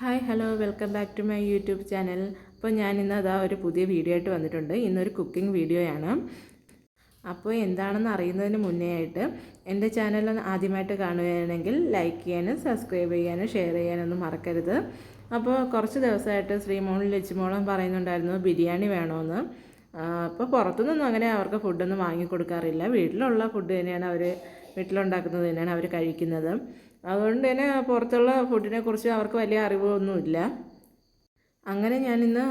Hi hello welcome back to my YouTube channel. അപ്പോൾ ഞാൻ ഇന്ന് അതാ ഒരു പുതിയ വീഡിയോ ആയിട്ട് വന്നിട്ടുണ്ട്. ഇന്നൊരു കുക്കിംഗ് വീഡിയോയാണ് അപ്പോൾ എന്താണെന്ന് അറിയുന്നതിന് മുന്നേ ആയിട്ട് എന്റെ ചാനൽ ആദ്യമായിട്ട് കാണുകയാണെങ്കിൽ ലൈക്ക് ചെയ്യാനും സബ്സ്ക്രൈബ് ചെയ്യാനും ഷെയർ ചെയ്യാനൊന്നും മറക്കരുത്. അപ്പോൾ കുറച്ച് ദിവസമായിട്ട് ശ്രീമോളും ലച്ചുമോളും പറയുന്നുണ്ടായിരുന്നു ബിരിയാണി വേണമെന്ന് അപ്പോൾ പുറത്തുനിന്നൊന്നും അങ്ങനെ അവർക്ക് ഫുഡൊന്നും വാങ്ങിക്കൊടുക്കാറില്ല. വീട്ടിലുള്ള ഫുഡ് തന്നെയാണ് അവർ വീട്ടിലുണ്ടാക്കുന്നത് തന്നെയാണ് അവർ കഴിക്കുന്നത്. അതുകൊണ്ട് തന്നെ പുറത്തുള്ള ഫുഡിനെ കുറിച്ച് അവർക്ക് വലിയ അറിവൊന്നുമില്ല. അങ്ങനെ ഞാൻ ഇന്ന്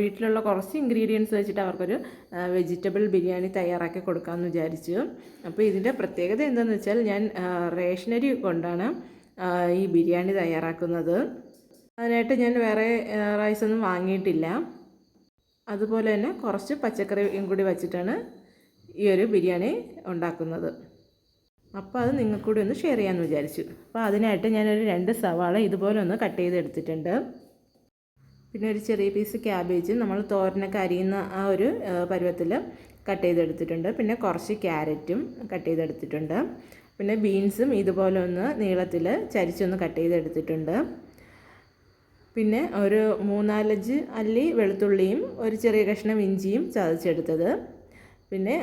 വീട്ടിലുള്ള കുറച്ച് ഇൻഗ്രീഡിയൻസ് വെച്ചിട്ട് അവർക്കൊരു വെജിറ്റബിൾ ബിരിയാണി തയ്യാറാക്കി കൊടുക്കാമെന്ന് വിചാരിച്ചു. അപ്പോൾ ഇതിന്റെ പ്രത്യേകത എന്താണെന്ന് വെച്ചാൽ ഞാൻ റേഷനറി കൊണ്ടാണ് ഈ ബിരിയാണി തയ്യാറാക്കുന്നത്. അതിനായിട്ട് ഞാൻ വേറെ റൈസ് റൈസൊന്നും വാങ്ങിയിട്ടില്ല. അതുപോലെ തന്നെ കുറച്ച് പച്ചക്കറിയും കൂടി വച്ചിട്ടാണ് ഈ ഒരു ബിരിയാണി ഉണ്ടാക്കുന്നത്. അപ്പോൾ അത് നിങ്ങൾക്ക് കൂടി ഒന്ന് ഷെയർ ചെയ്യാമെന്ന് വിചാരിച്ചു. അപ്പോൾ അതിനായിട്ട് ഞാനൊരു രണ്ട് സവാള ഇതുപോലെ ഒന്ന് കട്ട് ചെയ്തെടുത്തിട്ടുണ്ട്. പിന്നെ ഒരു ചെറിയ പീസ് ക്യാബേജ് നമ്മൾ തോരനൊക്കെ അരിയുന്ന ആ ഒരു പരുവത്തിൽ കട്ട് ചെയ്തെടുത്തിട്ടുണ്ട്. പിന്നെ കുറച്ച് ക്യാരറ്റും കട്ട് ചെയ്തെടുത്തിട്ടുണ്ട്. പിന്നെ ബീൻസും ഇതുപോലെ ഒന്ന് നീളത്തിൽ ചരിച്ചൊന്ന് കട്ട് ചെയ്തെടുത്തിട്ടുണ്ട്. പിന്നെ ഒരു മൂന്നാലഞ്ച് അല്ലി വെളുത്തുള്ളിയും ഒരു ചെറിയ കഷ്ണം ഇഞ്ചിയും ചതച്ചെടുത്തത്. പിന്നെ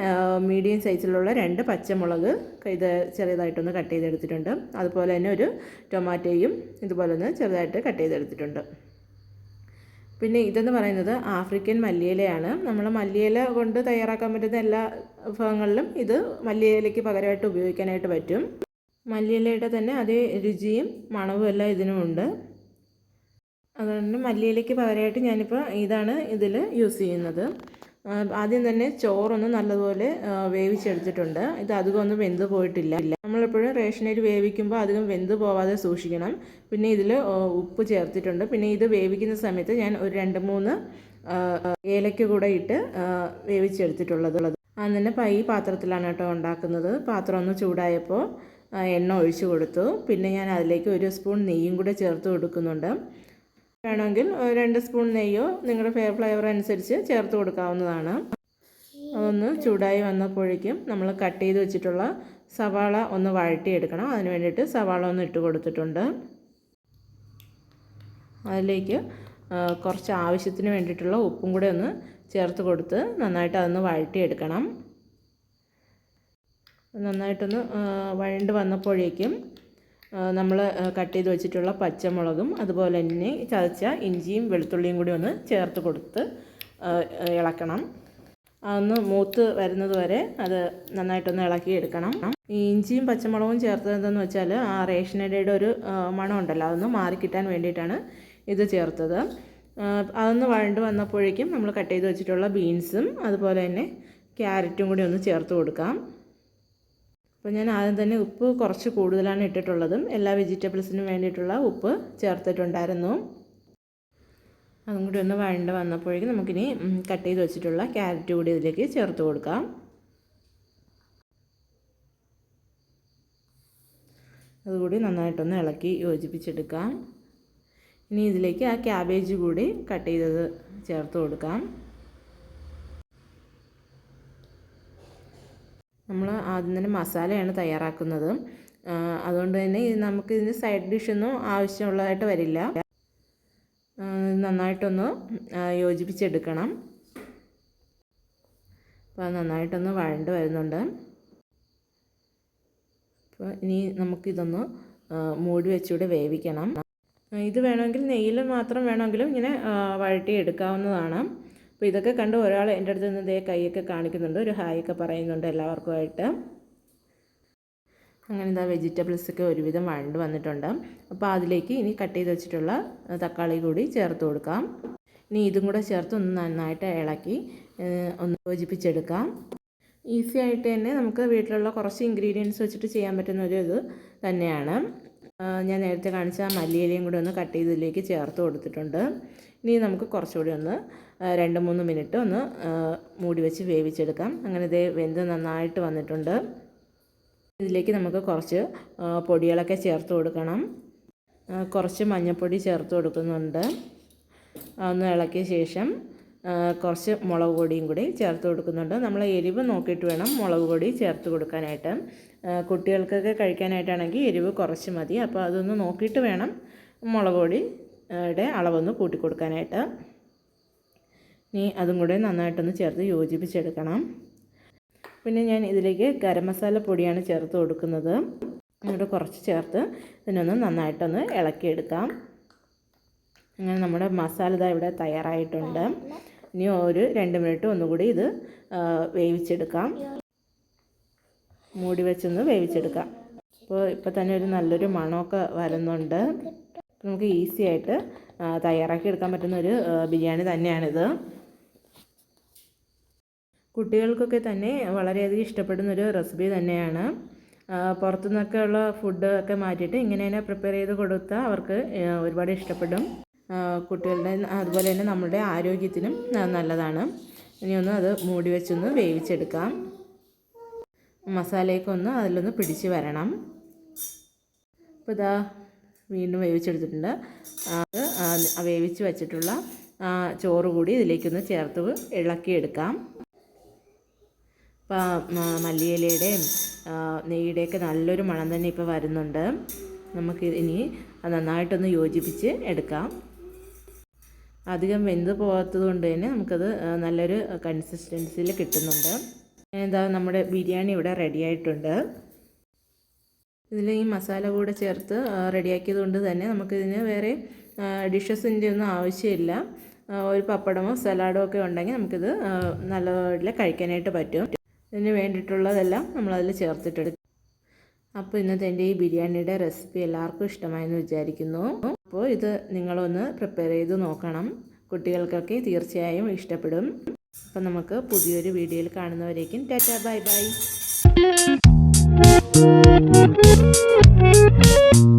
മീഡിയം സൈസിലുള്ള രണ്ട് പച്ചമുളക് ഇത് ചെറിയതായിട്ടൊന്ന് കട്ട് ചെയ്തെടുത്തിട്ടുണ്ട്. അതുപോലെ തന്നെ ഒരു ടൊമാറ്റോയും ഇതുപോലെ ഒന്ന് ചെറുതായിട്ട് കട്ട് ചെയ്തെടുത്തിട്ടുണ്ട്. പിന്നെ ഇതെന്ന് പറയുന്നത് ആഫ്രിക്കൻ മല്ലിയിലയാണ്. നമ്മൾ മല്ലിയില കൊണ്ട് തയ്യാറാക്കാൻ പറ്റുന്ന എല്ലാ വിഭവങ്ങളിലും ഇത് മല്ലിയിലയ്ക്ക് പകരമായിട്ട് ഉപയോഗിക്കാനായിട്ട് പറ്റും. മല്ലിയിലയുടെ തന്നെ അതേ രുചിയും മണവും എല്ലാം ഇതിനുമുണ്ട് അതുകൊണ്ട് മല്ലിയിലയ്ക്ക് പകരമായിട്ട് ഞാനിപ്പോൾ ഇതാണ് ഇതിൽ യൂസ് ചെയ്യുന്നത്. ആദ്യം തന്നെ ചോറൊന്ന് നല്ലതുപോലെ വേവിച്ചെടുത്തിട്ടുണ്ട്. ഇത് അധികം ഒന്നും വെന്ത് പോയിട്ടില്ല. നമ്മളെപ്പോഴും റേഷനരി വേവിക്കുമ്പോൾ അധികം വെന്ത് പോവാതെ സൂക്ഷിക്കണം. പിന്നെ ഇതിൽ ഉപ്പ് ചേർത്തിട്ടുണ്ട്. പിന്നെ ഇത് വേവിക്കുന്ന സമയത്ത് ഞാൻ ഒരു രണ്ട് മൂന്ന് ഏലയ്ക്ക് കൂടെ ഇട്ട് വേവിച്ചെടുത്തിട്ടുള്ളത്. പ- ഈ പാത്രത്തിലാണ് കേട്ടോ ഉണ്ടാക്കുന്നത്. പാത്രം ഒന്ന് ചൂടായപ്പോൾ എണ്ണ ഒഴിച്ചു കൊടുത്തു. പിന്നെ ഞാൻ അതിലേക്ക് ഒരു സ്പൂൺ നെയ്യും കൂടെ ചേർത്ത് കൊടുക്കുന്നുണ്ട്. വേണമെങ്കിൽ രണ്ട് സ്പൂൺ നെയ്യോ നിങ്ങളുടെ ഫേ ഫ്ലേവർ അനുസരിച്ച് ചേർത്ത് കൊടുക്കാവുന്നതാണ്. അതൊന്ന് ചൂടായി വന്നപ്പോഴേക്കും നമ്മൾ കട്ട് ചെയ്ത് വെച്ചിട്ടുള്ള സവാള ഒന്ന് വഴട്ടിയെടുക്കണം അതിന് വേണ്ടിയിട്ട് സവാള ഒന്ന് ഇട്ട് കൊടുത്തിട്ടുണ്ട്. അതിലേക്ക് കുറച്ച് ആവശ്യത്തിന് വേണ്ടിയിട്ടുള്ള ഉപ്പും കൂടെ ഒന്ന് ചേർത്ത് കൊടുത്ത് നന്നായിട്ട് അതൊന്ന് വഴട്ടിയെടുക്കണം നന്നായിട്ടൊന്ന് വഴണ്ട് വന്നപ്പോഴേക്കും നമ്മൾ കട്ട് ചെയ്ത് വെച്ചിട്ടുള്ള പച്ചമുളകും അതുപോലെ തന്നെ ചതച്ച ഇഞ്ചിയും വെളുത്തുള്ളിയും കൂടി ഒന്ന് ചേർത്ത് കൊടുത്ത് ഇളക്കണം. അതൊന്ന് മൂത്ത് വരുന്നത് വരെ അത് നന്നായിട്ടൊന്ന് ഇളക്കി എടുക്കണം. ഈ ഇഞ്ചിയും പച്ചമുളകും ചേർത്തതെന്ന് വെച്ചാൽ ആ റേഷനടയുടെ ഒരു മണമുണ്ടല്ലോ അതൊന്ന് മാറിക്കിട്ടാൻ വേണ്ടിയിട്ടാണ് ഇത് ചേർത്തത്. അതൊന്ന് വഴണ്ട് വന്നപ്പോഴേക്കും നമ്മൾ കട്ട് ചെയ്ത് വെച്ചിട്ടുള്ള ബീൻസും അതുപോലെ തന്നെ ക്യാരറ്റും കൂടി ഒന്ന് ചേർത്ത് കൊടുക്കാം. അപ്പോൾ ഞാൻ ആദ്യം തന്നെ ഉപ്പ് കുറച്ച് കൂടുതലാണ് ഇട്ടിട്ടുള്ളതും എല്ലാ വെജിറ്റബിൾസിനും വേണ്ടിയിട്ടുള്ള ഉപ്പ് ചേർത്തിട്ടുണ്ടായിരുന്നു. അതും കൂടി ഒന്ന് വഴണ്ട് വന്നപ്പോഴേക്കും നമുക്കിനി കട്ട് ചെയ്ത് വെച്ചിട്ടുള്ള ക്യാരറ്റ് കൂടി ഇതിലേക്ക് ചേർത്ത് കൊടുക്കാം. അതുകൂടി നന്നായിട്ടൊന്ന് ഇളക്കി യോജിപ്പിച്ചെടുക്കാം. ഇനി ഇതിലേക്ക് ആ ക്യാബേജ് കൂടി കട്ട് ചെയ്തത് ചേർത്ത് കൊടുക്കാം. നമ്മൾ ആദ്യം തന്നെ മസാലയാണ് തയ്യാറാക്കുന്നത്. അതുകൊണ്ട് തന്നെ നമുക്ക് ഇതിന് സൈഡ് ഡിഷൊന്നും ആവശ്യമുള്ളതായിട്ട് വരില്ല. നന്നായിട്ടൊന്ന് യോജിപ്പിച്ചെടുക്കണം. അപ്പോൾ നന്നായിട്ടൊന്ന് വഴണ്ട് വരുന്നുണ്ട്. അപ്പോൾ ഇനി നമുക്കിതൊന്ന് മൂടി വെച്ചുകൂടെ വേവിക്കണം. ഇത് വേണമെങ്കിൽ നെയ്യിൽ മാത്രം വേണമെങ്കിലും ഇങ്ങനെ വഴട്ടി എടുക്കാവുന്നതാണ് അപ്പോൾ ഇതൊക്കെ കണ്ട് ഒരാൾ എന്റെ അടുത്ത് നിന്ന് ദേ കൈയൊക്കെ കാണിക്കുന്നുണ്ട് ഒരു ഹായ് ഒക്കെ പറയുന്നുണ്ട് എല്ലാവർക്കുമായിട്ട്. അങ്ങനെ ഇതാ വെജിറ്റബിൾസൊക്കെ ഒരുവിധം വഴണ്ട് വന്നിട്ടുണ്ട്. അപ്പോൾ അതിലേക്ക് ഇനി കട്ട് ചെയ്ത് വെച്ചിട്ടുള്ള തക്കാളി കൂടി ചേർത്ത് കൊടുക്കാം. ഇനി ഇതും കൂടെ ചേർത്ത് ഒന്ന് നന്നായിട്ട് ഇളക്കി ഒന്ന് യോജിപ്പിച്ചെടുക്കാം. ഈസി ആയിട്ട് തന്നെ നമുക്ക് വീട്ടിലുള്ള കുറച്ച് ഇൻഗ്രീഡിയൻസ് വെച്ചിട്ട് ചെയ്യാൻ പറ്റുന്ന ഒരു ഇത് തന്നെയാണ്. ഞാൻ നേരത്തെ കാണിച്ച മല്ലിയിലയും കൂടെ ഒന്ന് കട്ട് ചെയ്തതിലേക്ക് ചേർത്ത് കൊടുത്തിട്ടുണ്ട്. ഇനി നമുക്ക് കുറച്ചുകൂടി ഒന്ന് രണ്ട് മൂന്ന് മിനിറ്റ് ഒന്ന് മൂടി വെച്ച് വേവിച്ചെടുക്കാം. അങ്ങനെ ഇത് വെന്ത് നന്നായിട്ട് വന്നിട്ടുണ്ട്. ഇതിലേക്ക് നമുക്ക് കുറച്ച് പൊടികളൊക്കെ ചേർത്ത് കൊടുക്കണം. കുറച്ച് മഞ്ഞൾപ്പൊടി ചേർത്ത് കൊടുക്കുന്നുണ്ട്. ഒന്ന് ഇളക്കിയ ശേഷം കുറച്ച് മുളക് പൊടിയും കൂടി ചേർത്ത് കൊടുക്കുന്നുണ്ട്. നമ്മൾ എരിവ് നോക്കിയിട്ട് വേണം മുളക് പൊടി ചേർത്ത് കൊടുക്കാനായിട്ട്. കുട്ടികൾക്കൊക്കെ കഴിക്കാനായിട്ടാണെങ്കിൽ എരിവ് കുറച്ച് മതി. അപ്പോൾ അതൊന്ന് നോക്കിയിട്ട് വേണം മുളക് പൊടി യുടെ അളവൊന്ന് കൂട്ടി കൊടുക്കാനായിട്ട് ഇനി അതും കൂടെ നന്നായിട്ടൊന്ന് ചേർത്ത് യോജിപ്പിച്ചെടുക്കണം. പിന്നെ ഞാൻ ഇതിലേക്ക് ഗരം മസാല പൊടിയാണ് ചേർത്ത് കൊടുക്കുന്നത്. അങ്ങോട്ട് കുറച്ച് ചേർത്ത് ഇതിനൊന്ന് നന്നായിട്ടൊന്ന് ഇളക്കിയെടുക്കാം. അങ്ങനെ നമ്മുടെ മസാല ഇതാ ഇവിടെ തയ്യാറായിട്ടുണ്ട്. ഇനി ഒരു രണ്ട് മിനിറ്റ് ഒന്നുകൂടി ഇത് വേവിച്ചെടുക്കാം. മൂടി വെച്ചൊന്ന് വേവിച്ചെടുക്കാം. അപ്പോൾ ഇപ്പോൾ തന്നെ ഒരു നല്ലൊരു മണമൊക്കെ വരുന്നുണ്ട്. നമുക്ക് ഈസി ആയിട്ട് തയ്യാറാക്കി എടുക്കാൻ പറ്റുന്ന ഒരു ബിരിയാണി തന്നെയാണിത്. കുട്ടികൾക്കൊക്കെ തന്നെ വളരെയധികം ഇഷ്ടപ്പെടുന്ന ഒരു റെസിപ്പി തന്നെയാണ്. പുറത്തു പുറത്തുനിന്നൊക്കെ ഉള്ള ഫുഡ് ഒക്കെ മാറ്റിയിട്ട് ഇങ്ങനെ തന്നെ പ്രിപ്പയർ ചെയ്ത് കൊടുത്താൽ അവർക്ക് ഒരുപാട് ഇഷ്ടപ്പെടും. കുട്ടികളുടെ അതുപോലെ തന്നെ നമ്മുടെ ആരോഗ്യത്തിനും നല്ലതാണ്. ഇനി ഒന്ന് അത് മൂടി വെച്ചൊന്ന് വേവിച്ചെടുക്കാം. മസാലയൊക്കെ ഒന്ന് അതിലൊന്ന് പിടിച്ച് വരണം. അപ്പോൾ ഇതാ വീണ്ടും വേവിച്ചെടുത്തിട്ടുണ്ട്. അത് വേവിച്ച് വച്ചിട്ടുള്ള ചോറ് കൂടി ഇതിലേക്കൊന്ന് ചേർത്ത് ഇളക്കിയെടുക്കാം. ഇപ്പോൾ മല്ലിയിലയുടെയും നെയ്യുടെയൊക്കെ നല്ലൊരു മണം തന്നെ ഇപ്പോൾ വരുന്നുണ്ട്. നമുക്ക് ഇനി നന്നായിട്ടൊന്ന് യോജിപ്പിച്ച് എടുക്കാം. അധികം വെന്ത് പോകാത്തത് കൊണ്ട് തന്നെ നമുക്കത് നല്ലൊരു കൺസിസ്റ്റൻസിയിൽ കിട്ടുന്നുണ്ട്. എന്താ നമ്മുടെ ബിരിയാണി ഇവിടെ റെഡി ആയിട്ടുണ്ട്. ഇതിൽ ഈ മസാല കൂടെ ചേർത്ത് റെഡിയാക്കിയത് കൊണ്ട് തന്നെ നമുക്കിതിന് വേറെ ഡിഷസിന്റെ ഒന്നും ആവശ്യമില്ല. ഒരു പപ്പടമോ സലാഡോ ഒക്കെ ഉണ്ടെങ്കിൽ നമുക്കിത് നല്ലപോലെ കഴിക്കാനായിട്ട് പറ്റും. ഇതിന് വേണ്ടിയിട്ടുള്ളതെല്ലാം നമ്മളതിൽ ചേർത്തിട്ടെടുക്കും. അപ്പോൾ ഇന്നത്തെ എന്റെ ഈ ബിരിയാണിയുടെ റെസിപ്പി എല്ലാവർക്കും ഇഷ്ടമായെന്ന് വിചാരിക്കുന്നു. അപ്പോൾ ഇത് നിങ്ങളൊന്ന് പ്രിപ്പയർ ചെയ്ത് നോക്കണം. കുട്ടികൾക്കൊക്കെ തീർച്ചയായും ഇഷ്ടപ്പെടും. അപ്പോൾ നമുക്ക് പുതിയൊരു വീഡിയോയിൽ കാണുന്നവരേക്കും tata bye bye. Thank you.